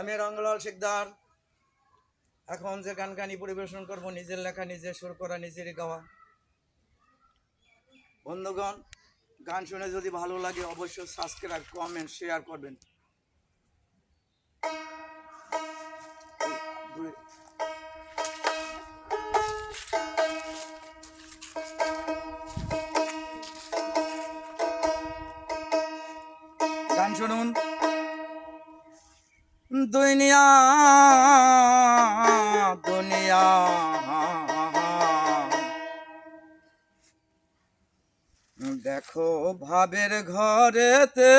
আমি রঙ্গলাল শিকদার। এখন যে গান গানি পরিবেশন করব, নিজের লেখা নিজে সুর করা, নিজেরই গাওয়া। বন্ধুগণ, গান শুনে যদি ভালো লাগে অবশ্যই সাবস্ক্রাইব কমেন্ট শেয়ার করবেন। গান শুনুন। দুনিয়া দুনিয়া। দেখো ভাবের ঘরেতে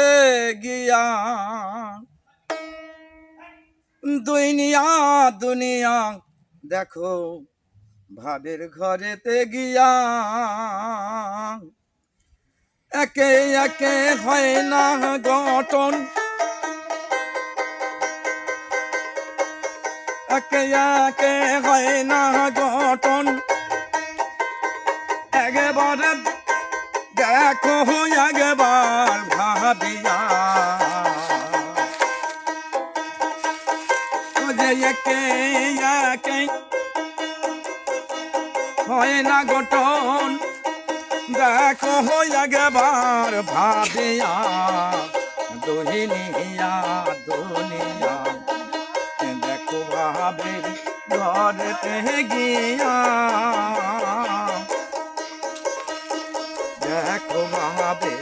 গিয়া, দুনিয়া দুনিয়া। দেখো ভাবের ঘরেতে গিয়া, একে একে হয় না গঠন। একে একে হয় না গঠন। একবারে দেখো একবার ভাবিয়া। যে একে একে হয় না গঠন, দেখো একবার ভাবিয়া। দুহিনিয়া দুনিয়া ঘরেতে গিয়া। দেখো ভাবে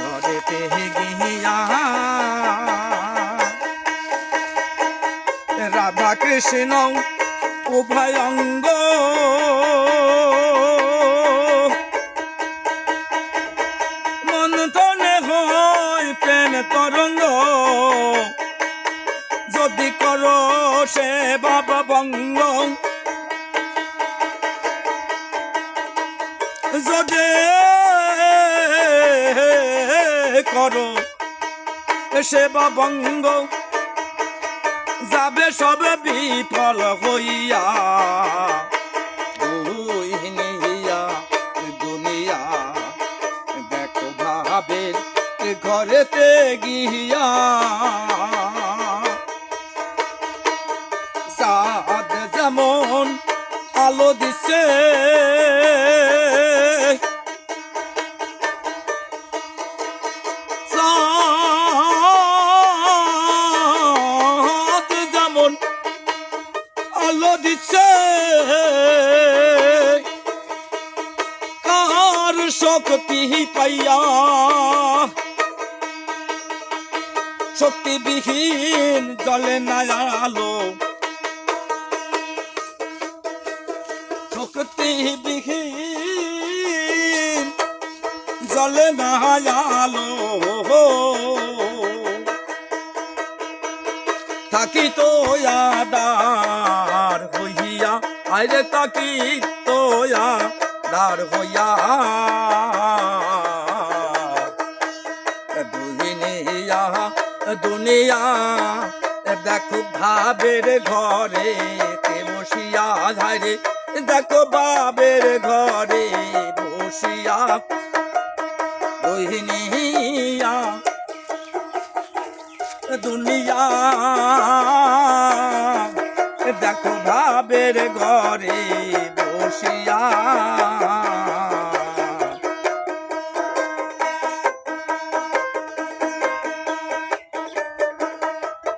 ঘরেতে গিয়া। রাধা কৃষ্ণ উভয় করো সে বাবা বঙ্গ। যদি করো সেবা বঙ্গ, যাবে সব বিফল হইয়া। দুনিয়া, দেখো ভাবের ঘরেতে গিয়া। দিছে। যেমন আলো দিছে। কার শক্তি পাইয়া শক্তিবিহীন জলে না আলো শক্তিবিহীন জলে না আলো থাকি তো আদার হইয়া আরে থাকি তো আদার হইয়া। দুনিয়া দুনিয়া, দেখো ভাবের ঘরে তে বসিয়া ধারে দেখো বাবের ঘরে বসিয়া দুনিয়া দুনিয়া। দেখো ভাবের ঘরে বসিয়া।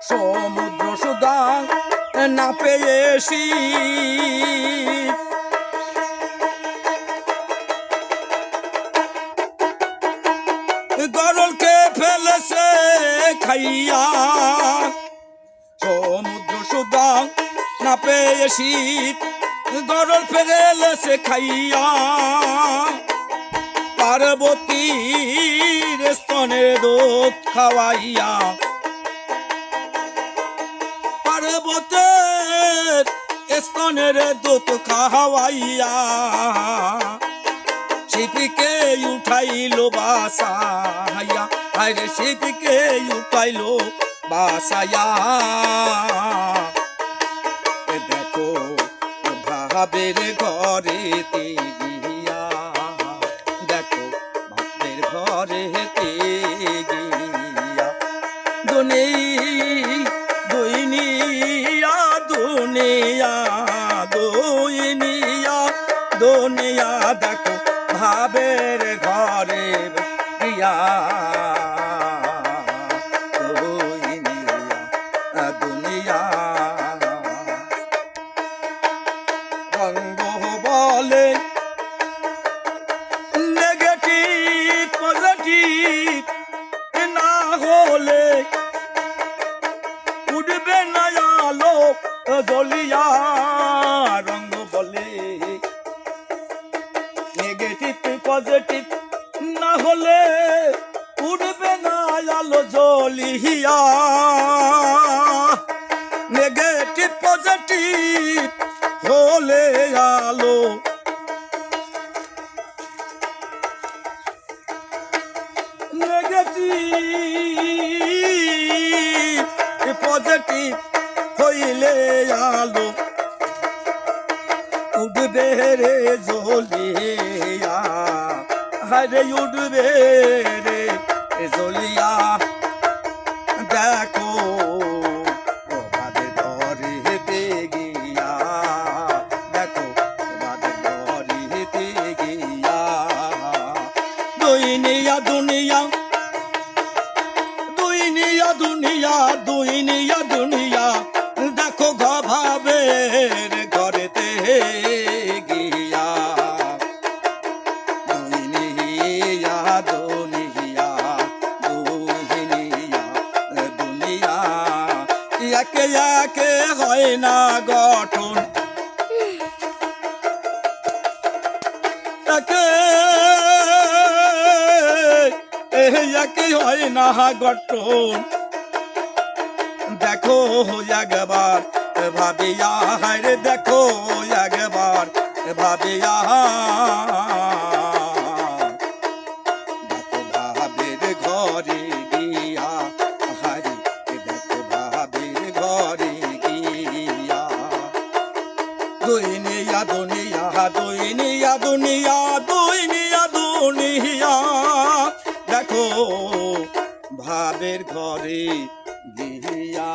সমুদ্র সুদা না পেয়েছি। খাইয়া সমুদ্র সুদা না পেয়েছি গরল ফেলেছে খাইয়া পার্বতীর স্তনের দুধ খাওয়াইয়া। পার্বতের স্তনের দুধ খাওয়াইয়া শিপিকে উঠাইলো বাসাইয়া। আরে শিপিকে উঠাইলো বাসায়া। দেখো ভাবের ঘরে হলে উঠবে না আলো জলিয়া নেগেটিভ পজিটিভ হলে আলো। নেগেটিভ পজিটিভ হইলে আলো। উঠবে রে জলিয়া হরে উঠবে রে জলিয়া দেখো দুনিয়া হয় না গঠন। তাকে একে হয় না গঠন। দেখো একবার, ভাবিয়া হারে দেখো একবার, ভাবিয়া দুনিয়া দুনিয়া দুনিয়া দুনিয়া দুনিয়া দুনিয়া। দেখো ভাবের ঘরে গিয়া